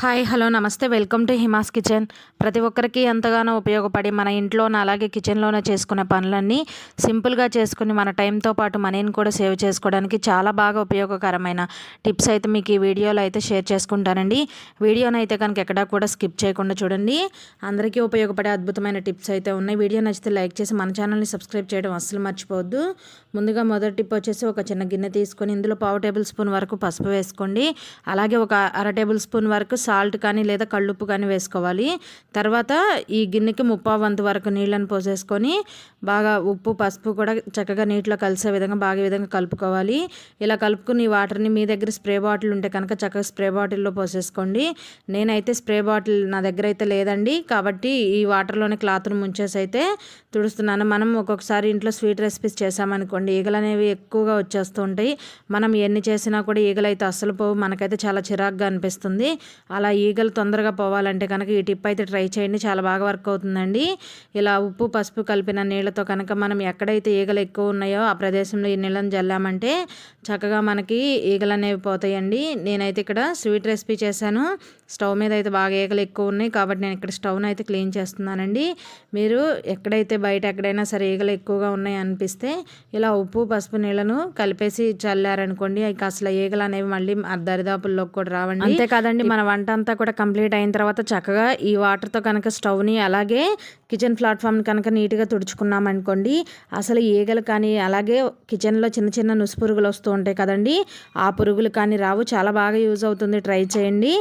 Hi hello నమస్తే. Welcome to Himas kitchen. ప్రతి ఒక్కరికి ఎంతగానో ఉపయోగపడి మన ఇంట్లోన అలాగే కిచెన్లోనే చేసుకునే పనులన్నీ సింపుల్గా చేసుకుని మన టైంతో పాటు మనీని కూడా సేవ్ చేసుకోవడానికి చాలా బాగా ఉపయోగకరమైన టిప్స్ అయితే మీకు ఈ వీడియోలో అయితే షేర్ చేసుకుంటానండి. వీడియోని అయితే కనుక ఎక్కడా కూడా స్కిప్ చేయకుండా చూడండి. అందరికీ ఉపయోగపడే అద్భుతమైన టిప్స్ అయితే ఉన్నాయి. వీడియో నచ్చితే లైక్ చేసి మన ఛానల్ని సబ్స్క్రైబ్ చేయడం అస్సలు మర్చిపోవద్దు. ముందుగా మొదటి టిప్ వచ్చేసి ఒక చిన్న గిన్నె తీసుకొని ఇందులో పావు టేబుల్ స్పూన్ వరకు పసుపు వేసుకోండి. అలాగే ఒక అర టేబుల్ స్పూన్ వరకు సాల్ట్ కానీ లేదా కళ్ళుప్పు కానీ వేసుకోవాలి. తర్వాత ఈ గిన్నెకి ముప్పావు వంతు వరకు నీళ్ళని పోసేసుకొని బాగా ఉప్పు పసుపు కూడా చక్కగా నీటిలో కలిసే విధంగా బాగా విధంగా కలుపుకోవాలి. ఇలా కలుపుకుని ఈ వాటర్ని మీ దగ్గర స్ప్రే బాటిల్ ఉంటే కనుక చక్కగా స్ప్రే బాటిల్లో పోసేసుకోండి. నేనైతే స్ప్రే బాటిల్ నా దగ్గర అయితే లేదండి. కాబట్టి ఈ వాటర్లోనే క్లాత్ను ముంచేసి అయితే తుడుస్తున్నాను. మనం ఒక్కొక్కసారి ఇంట్లో స్వీట్ రెసిపీస్ చేసామనుకోండి ఈగలు అనేవి ఎక్కువగా వచ్చేస్తూ ఉంటాయి. మనం ఎన్ని చేసినా కూడా ఈగలు అయితే అస్సలు పోవు. మనకైతే చాలా చిరాగ్గా అనిపిస్తుంది. అలా ఈగలు తొందరగా పోవాలంటే కనుక ఈ టిప్ అయితే ట్రై చేయండి. చాలా బాగా వర్క్ అవుతుందండి. ఇలా ఉప్పు పసుపు కలిపిన నీళ్ళతో కనుక మనం ఎక్కడైతే ఈగలు ఎక్కువ ఉన్నాయో ఆ ప్రదేశంలో ఈ నీళ్ళని జల్లామంటే చక్కగా మనకి ఈగలు అనేవి పోతాయండి. నేనైతే ఇక్కడ స్వీట్ రెసిపీ చేశాను. స్టవ్ మీద అయితే బాగా ఈగలు ఎక్కువ ఉన్నాయి కాబట్టి నేను ఇక్కడ స్టవ్ని అయితే క్లీన్ చేస్తున్నానండి. మీరు ఎక్కడైతే బయట ఎక్కడైనా సరే ఈగలు ఎక్కువగా ఉన్నాయి అనిపిస్తే ఇలా ఉప్పు పసుపు నీళ్ళను కలిపేసి చల్లారనుకోండి. అసలు ఈగలు అనేవి మళ్ళీ దరిదాపుల్లోకి కూడా రావండి. అంతే కాదండి మన వంట అంతా కూడా కంప్లీట్ అయిన తర్వాత చక్కగా ఈ వాటర్తో కనుక స్టవ్ని అలాగే కిచెన్ ప్లాట్ఫామ్ని కనుక నీట్గా తుడుచుకున్నామనుకోండి అసలు ఈగలు కానీ అలాగే కిచెన్లో చిన్న చిన్న నుసు పురుగులు వస్తూ ఉంటాయి కదండి ఆ పురుగులు కానీ రావు. చాలా బాగా యూజ్ అవుతుంది. ట్రై చేయండి.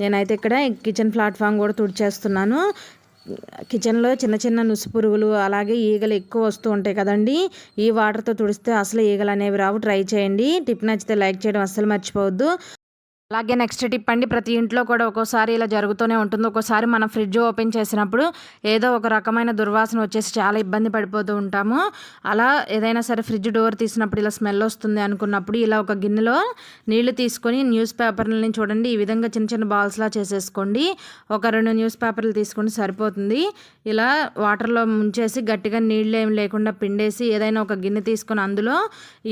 నేనైతే ఇక్కడ కిచెన్ ప్లాట్ఫామ్ కూడా తుడిచేస్తున్నాను. కిచెన్లో చిన్న చిన్న నుసు పురుగులు అలాగే ఈగలు ఎక్కువ వస్తూ ఉంటాయి కదండి ఈ వాటర్తో తుడిస్తే అసలు ఈగలు అనేవి రావు. ట్రై చేయండి. టిప్ నచ్చితే లైక్ చేయడం అస్సలు మర్చిపోవద్దు. అలాగే నెక్స్ట్ టిప్ అండి ప్రతి ఇంట్లో కూడా ఒక్కోసారి ఇలా జరుగుతూనే ఉంటుంది. ఒక్కోసారి మనం ఫ్రిడ్జ్ ఓపెన్ చేసినప్పుడు ఏదో ఒక రకమైన దుర్వాసన వచ్చేసి చాలా ఇబ్బంది పడిపోతూ ఉంటాము. అలా ఏదైనా సరే ఫ్రిడ్జ్ డోర్ తీసినప్పుడు ఇలా స్మెల్ వస్తుంది అనుకున్నప్పుడు ఇలా ఒక గిన్నెలో నీళ్ళు తీసుకొని న్యూస్ పేపర్లని చూడండి. ఈ విధంగా చిన్న చిన్న బాల్స్లా చేసేసుకోండి. ఒక రెండు న్యూస్ పేపర్లు తీసుకొని సరిపోతుంది. ఇలా వాటర్లో ముంచేసి గట్టిగా నీళ్ళు ఏమి లేకుండా పిండేసి ఏదైనా ఒక గిన్నె తీసుకొని అందులో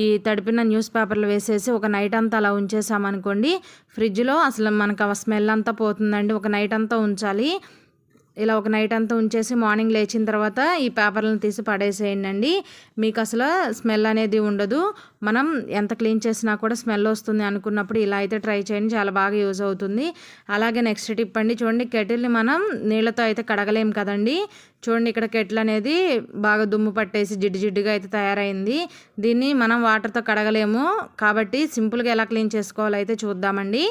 ఈ తడిపిన న్యూస్ పేపర్లు వేసేసి ఒక నైట్ అంతా అలా ఉంచేసామనుకోండి ఫ్రిడ్జ్లో అసలు మనకు ఆ స్మెల్ అంతా పోతుందండి. ఒక నైట్ అంతా ఉంచాలి. ఇలా ఒక నైట్ అంతా ఉంచేసి మార్నింగ్ లేచిన తర్వాత ఈ పేపర్లను తీసి పడేసేయండి అండి మీకు అసలు స్మెల్ అనేది ఉండదు. మనం ఎంత క్లీన్ చేసినా కూడా స్మెల్ వస్తుంది అనుకున్నప్పుడు ఇలా అయితే ట్రై చేయండి. చాలా బాగా యూజ్ అవుతుంది. అలాగే నెక్స్ట్ టిప్ అండి చూడండి కెటిల్ని మనం నీళ్ళతో అయితే కడగలేం కదండి. చూడండి ఇక్కడ కెటిల్ అనేది బాగా దుమ్ము పట్టేసి జిడ్డు జిడ్డుగా అయితే తయారైంది. దీన్ని మనం వాటర్తో కడగలేము. కాబట్టి సింపుల్గా ఎలా క్లీన్ చేసుకోవాలో అయితే చూద్దామండి.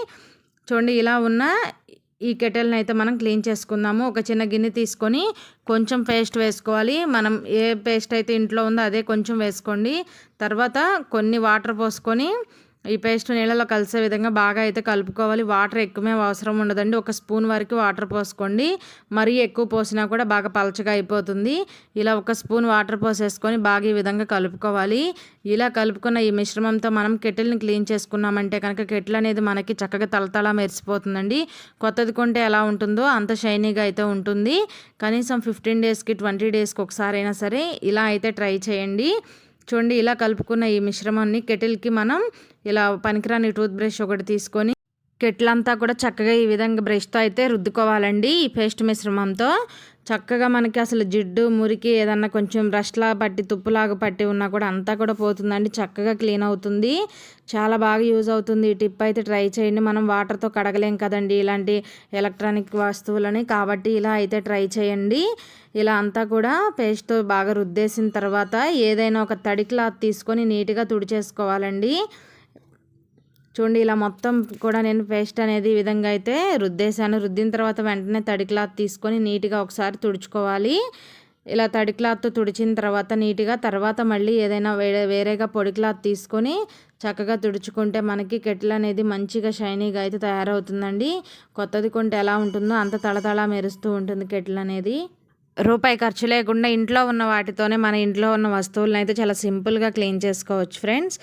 చూడండి ఇలా ఉన్న ఈ కెటల్ని అయితే మనం క్లీన్ చేసుకుందాము. ఒక చిన్న గిన్నె తీసుకొని కొంచెం పేస్ట్ వేసుకోవాలి. మనం ఏ పేస్ట్ అయితే ఇంట్లో ఉందో అదే కొంచెం వేసుకోండి. తర్వాత కొన్ని వాటర్ పోసుకొని ఈ పేస్ట్ నీళ్ళలో కలిసే విధంగా బాగా అయితే కలుపుకోవాలి. వాటర్ ఎక్కువమే అవసరం ఉండదండి. ఒక స్పూన్ వరకు వాటర్ పోసుకోండి. మరీ ఎక్కువ పోసినా కూడా బాగా పలచగా అయిపోతుంది. ఇలా ఒక స్పూన్ వాటర్ పోసేసుకొని బాగా ఈ విధంగా కలుపుకోవాలి. ఇలా కలుపుకున్న ఈ మిశ్రమంతో మనం కెటిల్ని క్లీన్ చేసుకున్నామంటే కనుక కెటిల్ అనేది మనకి చక్కగా తలతలా మెరిసిపోతుందండి. కొత్తది కొంటే ఎలా ఉంటుందో అంత షైనీగా అయితే ఉంటుంది. కనీసం ఫిఫ్టీన్ డేస్కి ట్వంటీ డేస్కి ఒకసారి అయినా సరే ఇలా అయితే ట్రై చేయండి. చూడండి ఇలా కలుపుకున్న ఈ మిశ్రమాన్ని కెటిల్కి మనం ఇలా పనికిరాని టూత్ బ్రష్ ఒకటి తీసుకొని కెట్లంతా కూడా చక్కగా ఈ విధంగా బ్రష్తో అయితే రుద్దుకోవాలండి ఈ పేస్ట్ మిశ్రమంతో. చక్కగా మనకి అసలు జిడ్డు మురికి ఏదన్నా కొంచెం బ్రష్లా పట్టి తుప్పులాగా పట్టి ఉన్నా కూడా అంతా కూడా పోతుందండి. చక్కగా క్లీన్ అవుతుంది. చాలా బాగా యూజ్ అవుతుంది. ఈ టిప్ అయితే ట్రై చేయండి. మనం వాటర్తో కడగలేం కదండి ఇలాంటి ఎలక్ట్రానిక్ వస్తువులని. కాబట్టి ఇలా అయితే ట్రై చేయండి. ఇలా అంతా కూడా పేస్ట్తో బాగా రుద్దేసిన తర్వాత ఏదైనా ఒక తడి క్లాత్ తీసుకొని నీట్గా తుడిచేసుకోవాలండి. చూడండి ఇలా మొత్తం కూడా నేను పేస్ట్ అనేది ఈ విధంగా అయితే రుద్దేశాను. రుద్దిన తర్వాత వెంటనే తడి క్లాత్ తీసుకొని నీట్గా ఒకసారి తుడుచుకోవాలి. ఇలా తడి క్లాత్తో తుడిచిన తర్వాత నీట్గా తర్వాత మళ్ళీ ఏదైనా వేరే వేరేగా పొడి క్లాత్ తీసుకొని చక్కగా తుడుచుకుంటే మనకి కెటిల్ అనేది మంచిగా షైనీగా అయితే తయారవుతుందండి. కొత్తది కొంటే ఎలా ఉంటుందో అంత తళతళ మెరుస్తూ ఉంటుంది కెటిల్ అనేది. రూపాయి ఖర్చు లేకుండా ఇంట్లో ఉన్న వాటితోనే మన ఇంట్లో ఉన్న వస్తువులను అయితే చాలా సింపుల్గా క్లీన్ చేసుకోవచ్చు ఫ్రెండ్స్.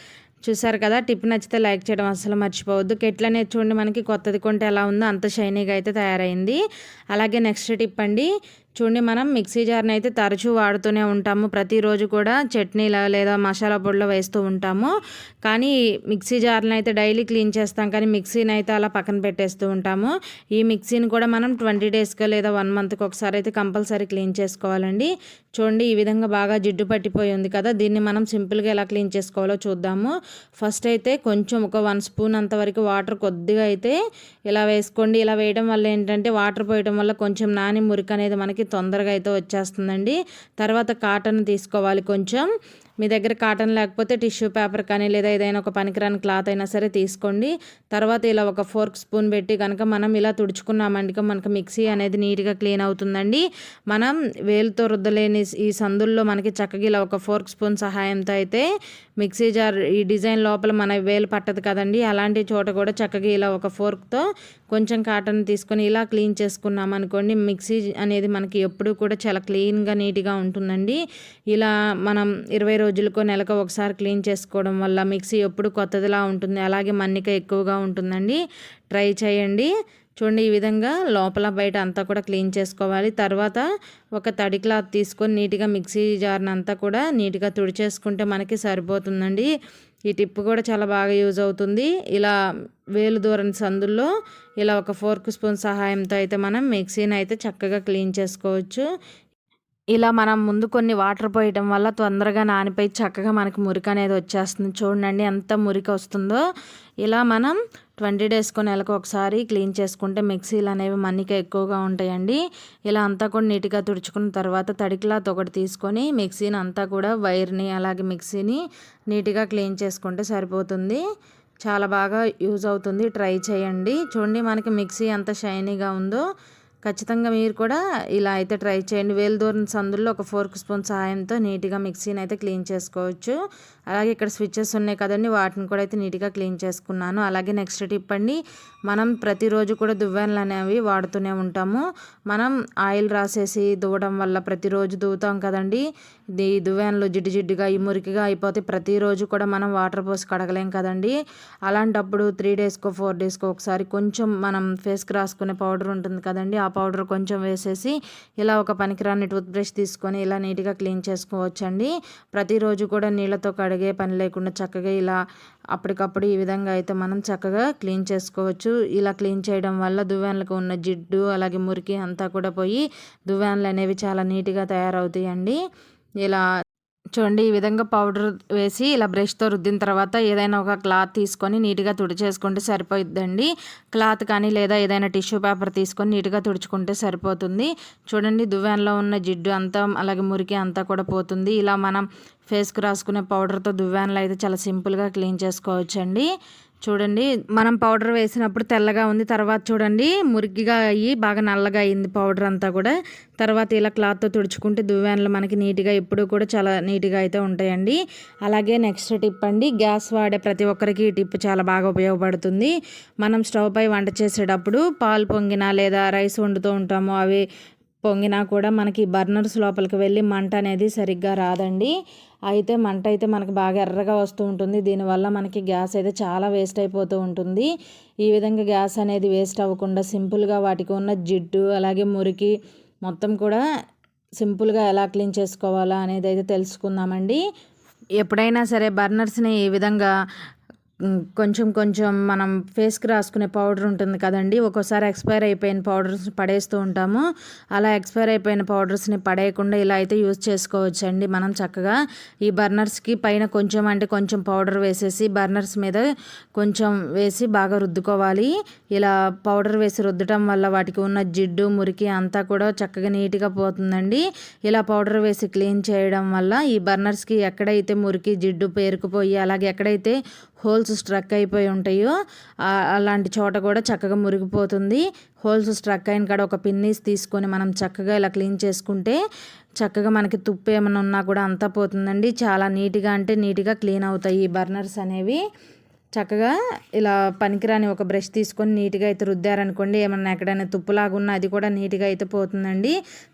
చూసారు కదా టిప్ నచ్చితే లైక్ చేయడం అసలు మర్చిపోవద్దు. కెట్లు అనేది చూడండి మనకి కొత్తది కొంటే ఎలా ఉందో అంత షైనీగా అయితే తయారైంది. అలాగే నెక్స్ట్ టిప్ అండి చూడండి మనం మిక్సీ జార్ని అయితే తరచూ వాడుతూనే ఉంటాము. ప్రతిరోజు కూడా చట్నీల లేదా మసాలా పొడిలో వేస్తూ ఉంటాము. కానీ మిక్సీ జార్ని అయితే డైలీ క్లీన్ చేస్తాం. కానీ మిక్సీని అయితే అలా పక్కన పెట్టేస్తూ ఉంటాము. ఈ మిక్సీని కూడా మనం ట్వంటీ డేస్కి లేదా వన్ మంత్కి ఒకసారి అయితే కంపల్సరీ క్లీన్ చేసుకోవాలండి. చూడండి ఈ విధంగా బాగా జిడ్డు పట్టిపోయి ఉంది కదా దీన్ని మనం సింపుల్గా ఎలా క్లీన్ చేసుకోవాలో చూద్దాము. ఫస్ట్ అయితే కొంచెం ఒక వన్ స్పూన్ అంతవరకు వాటర్ కొద్దిగా అయితే ఇలా వేసుకోండి. ఇలా వేయడం వల్ల ఏంటంటే వాటర్ పోయడం వల్ల కొంచెం నాని మురికి అనేది మనకి తొందరగా అయితే వచ్చేస్తుందండి. తర్వాత కాటన్ తీసుకోవాలి కొంచెం. మీ దగ్గర కాటన్ లేకపోతే టిష్యూ పేపర్ కానీ లేదా ఏదైనా ఒక పనికిరాని క్లాత్ అయినా సరే తీసుకోండి. తర్వాత ఇలా ఒక ఫోర్క్ స్పూన్ పెట్టి కనుక మనం ఇలా తుడుచుకున్నామంటే మనకు మిక్సీ అనేది నీట్గా క్లీన్ అవుతుందండి. మనం వేలుతో రుద్దలేని ఈ సందుల్లో మనకి చక్కగా ఇలా ఒక ఫోర్క్ స్పూన్ సహాయంతో అయితే మిక్సీ జార్ ఈ డిజైన్ లోపల మన వేలు పట్టదు కదండి. అలాంటి చోట కూడా చక్కగా ఇలా ఒక ఫోర్క్తో కొంచెం కాటన్ తీసుకొని ఇలా క్లీన్ చేసుకున్నాం అనుకోండి మిక్సీ అనేది మనకి ఎప్పుడూ కూడా చాలా క్లీన్గా నీట్గా ఉంటుందండి. ఇలా మనం ఇరవై రోజులకో నెలకు ఒకసారి క్లీన్ చేసుకోవడం వల్ల మిక్సీ ఎప్పుడు కొత్తదిలా ఉంటుంది. అలాగే మన్నిక ఎక్కువగా ఉంటుందండి. ట్రై చేయండి. చూడండి ఈ విధంగా లోపల బయట అంతా కూడా క్లీన్ చేసుకోవాలి. తర్వాత ఒక తడి క్లాత్ తీసుకొని నీట్గా మిక్సీ జార్ని అంతా కూడా నీట్గా తుడిచేసుకుంటే మనకి సరిపోతుందండి. ఈ టిప్ కూడా చాలా బాగా యూజ్ అవుతుంది. ఇలా వేలు దూరం సందుల్లో ఇలా ఒక ఫోర్క్ స్పూన్ సహాయంతో అయితే మనం మిక్సీని అయితే చక్కగా క్లీన్ చేసుకోవచ్చు. ఇలా మనం ముందు కొన్ని వాటర్ పోయటం వల్ల తొందరగా నానిపోయి చక్కగా మనకి మురికి అనేది వచ్చేస్తుంది. చూడండి ఎంత మురికి వస్తుందో. ఇలా మనం ట్వంటీ డేస్కు నెలకు ఒకసారి క్లీన్ చేసుకుంటే మిక్సీలు అనేవి మన్నిక ఎక్కువగా ఉంటాయండి. ఇలా అంతా కూడా నీట్గా తుడుచుకున్న తర్వాత తడి ఒకటి తీసుకొని మిక్సీని అంతా కూడా వైర్ని అలాగే మిక్సీని నీట్గా క్లీన్ చేసుకుంటే సరిపోతుంది. చాలా బాగా యూజ్ అవుతుంది. ట్రై చేయండి. చూడండి మనకి మిక్సీ ఎంత షైనీగా ఉందో. ఖచ్చితంగా మీరు కూడా ఇలా అయితే ట్రై చేయండి. వేలు దూరం సందుల్లో ఒక ఫోర్క్ స్పూన్ సహాయంతో నీట్గా మిక్సీని అయితే క్లీన్ చేసుకోవచ్చు. అలాగే ఇక్కడ స్విచ్చెస్ ఉన్నాయి కదండి వాటిని కూడా అయితే నీట్గా క్లీన్ చేసుకున్నాను. అలాగే నెక్స్ట్ టిప్ అండి మనం ప్రతిరోజు కూడా దువ్వెనలు అనేవి వాడుతూనే ఉంటాము. మనం ఆయిల్ రాసేసి దువ్వడం వల్ల ప్రతిరోజు దువ్వుతాం కదండి ఈ దువ్వెనలు జిడ్డు జిడ్డుగా ఈ మురికిగా అయిపోతే ప్రతిరోజు కూడా మనం వాటర్ పోసి కడగలేం కదండి. అలాంటప్పుడు త్రీ డేస్కో ఫోర్ డేస్కో ఒకసారి కొంచెం మనం ఫేస్కి రాసుకునే పౌడర్ ఉంటుంది కదండి. ఆ పౌడర్ కొంచెం వేసేసి ఇలా ఒక పనికిరాని టూత్ బ్రష్ తీసుకొని ఇలా నీట్గా క్లీన్ చేసుకోవచ్చండి. ప్రతిరోజు కూడా నీళ్ళతో కడిగే పని లేకుండా చక్కగా ఇలా అప్పటికప్పుడు ఈ విధంగా అయితే మనం చక్కగా క్లీన్ చేసుకోవచ్చు. ఇలా క్లీన్ చేయడం వల్ల దువ్వెనలకు ఉన్న జిడ్డు అలాగే మురికి అంతా కూడా పోయి దువ్వెనలు అనేవి చాలా నీట్గా తయారవుతాయండి. ఇలా చూడండి ఈ విధంగా పౌడర్ వేసి ఇలా బ్రష్తో రుద్దిన తర్వాత ఏదైనా ఒక క్లాత్ తీసుకొని నీట్గా తుడిచేసుకుంటే సరిపోతుందండి క్లాత్ కానీ లేదా ఏదైనా టిష్యూ పేపర్ తీసుకొని నీట్గా తుడుచుకుంటే సరిపోతుంది. చూడండి దువ్వెనలో ఉన్న జిడ్డు అంతా అలాగే మురికి అంతా కూడా పోతుంది. ఇలా మనం ఫేస్కి రాసుకునే పౌడర్తో దువ్వెనలు అయితే చాలా సింపుల్గా క్లీన్ చేసుకోవచ్చండి. చూడండి మనం పౌడర్ వేసినప్పుడు తెల్లగా ఉంది తర్వాత చూడండి మురికిగా అయ్యి బాగా నల్లగా అయింది పౌడర్ అంతా కూడా. తర్వాత ఇలా క్లాత్తో తుడుచుకుంటే దువ్వెనలు మనకి నీట్గా ఎప్పుడూ కూడా చాలా నీట్గా అయితే ఉంటాయండి. అలాగే నెక్స్ట్ టిప్ అండి గ్యాస్ వాడే ప్రతి ఒక్కరికి ఈ టిప్ చాలా బాగా ఉపయోగపడుతుంది. మనం స్టవ్ పై వంట చేసేటప్పుడు పాలు పొంగినా లేదా రైస్ వండుతూ ఉంటాము అవి పొంగినా కూడా మనకి బర్నర్స్ లోపలికి వెళ్ళి మంట అనేది సరిగ్గా రాదండి. అయితే మంట అయితే మనకు బాగా ఎర్రగా వస్తూ ఉంటుంది. దీనివల్ల మనకి గ్యాస్ అయితే చాలా వేస్ట్ అయిపోతూ ఉంటుంది. ఈ విధంగా గ్యాస్ అనేది వేస్ట్ అవ్వకుండా సింపుల్గా వాటికి ఉన్న జిడ్డు అలాగే మురికి మొత్తం కూడా సింపుల్గా ఎలా క్లీన్ చేసుకోవాలా అనేది అయితే తెలుసుకుందామండి. ఎప్పుడైనా సరే బర్నర్స్ని ఈ విధంగా కొంచెం కొంచెం మనం ఫేస్కి రాసుకునే పౌడర్ ఉంటుంది కదండి. ఒక్కోసారి ఎక్స్పైర్ అయిపోయిన పౌడర్స్ పడేస్తూ ఉంటాము. అలా ఎక్స్పైర్ అయిపోయిన పౌడర్స్ని పడేయకుండా ఇలా అయితే యూజ్ చేసుకోవచ్చండి మనం చక్కగా. ఈ బర్నర్స్కి పైన కొంచెం అంటే కొంచెం పౌడర్ వేసేసి బర్నర్స్ మీద కొంచెం వేసి బాగా రుద్దుకోవాలి. ఇలా పౌడర్ వేసి రుద్దటం వల్ల వాటికి ఉన్న జిడ్డు మురికి అంతా కూడా చక్కగా నీట్గా పోతుందండి. ఇలా పౌడర్ వేసి క్లీన్ చేయడం వల్ల ఈ బర్నర్స్కి ఎక్కడైతే మురికి జిడ్డు పేరుకుపోయి అలాగే ఎక్కడైతే హోల్స్ స్ట్రక్ అయిపోయి ఉంటాయో అలాంటి చోట కూడా చక్కగా మురిగిపోతుంది. హోల్స్ స్ట్రక్ అయిన కాడ ఒక పిన్నీస్ తీసుకొని మనం చక్కగా ఇలా క్లీన్ చేసుకుంటే చక్కగా మనకి తుప్పు ఏమైనా ఉన్నా కూడా అంతా పోతుందండి. చాలా నీట్గా అంటే నీట్గా క్లీన్ అవుతాయి ఈ బర్నర్స్ అనేవి. చక్కగా ఇలా పనికిరాని ఒక బ్రష్ తీసుకొని నీట్గా అయితే రుద్దారనుకోండి ఏమన్నా ఎక్కడైనా తుప్పులాగా ఉన్నా అది కూడా నీట్గా అయితే పోతుందండి.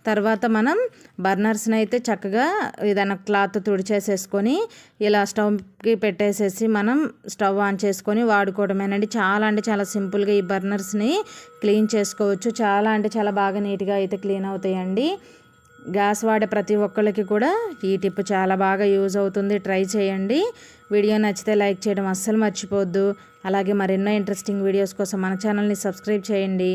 తర్వాత మనం బర్నర్స్ని అయితే చక్కగా ఏదైనా క్లాత్ తుడిచేసేసుకొని ఇలా స్టవ్కి పెట్టేసేసి మనం స్టవ్ ఆన్ చేసుకొని వాడుకోవడమేనండి. చాలా అంటే చాలా సింపుల్గా ఈ బర్నర్స్ని క్లీన్ చేసుకోవచ్చు. చాలా అంటే చాలా బాగా నీట్గా అయితే క్లీన్ అవుతాయండి. గ్యాస్ వాడే ప్రతి ఒక్కళ్ళకి కూడా ఈ టిప్ చాలా బాగా యూజ్ అవుతుంది. ట్రై చేయండి. వీడియో నచ్చితే లైక్ చేయడం అస్సలు మర్చిపోవద్దు అలాగే మరెన్నో ఇంట్రెస్టింగ్ వీడియోస్ కోసం మన ఛానల్ని సబ్స్క్రైబ్ చేయండి.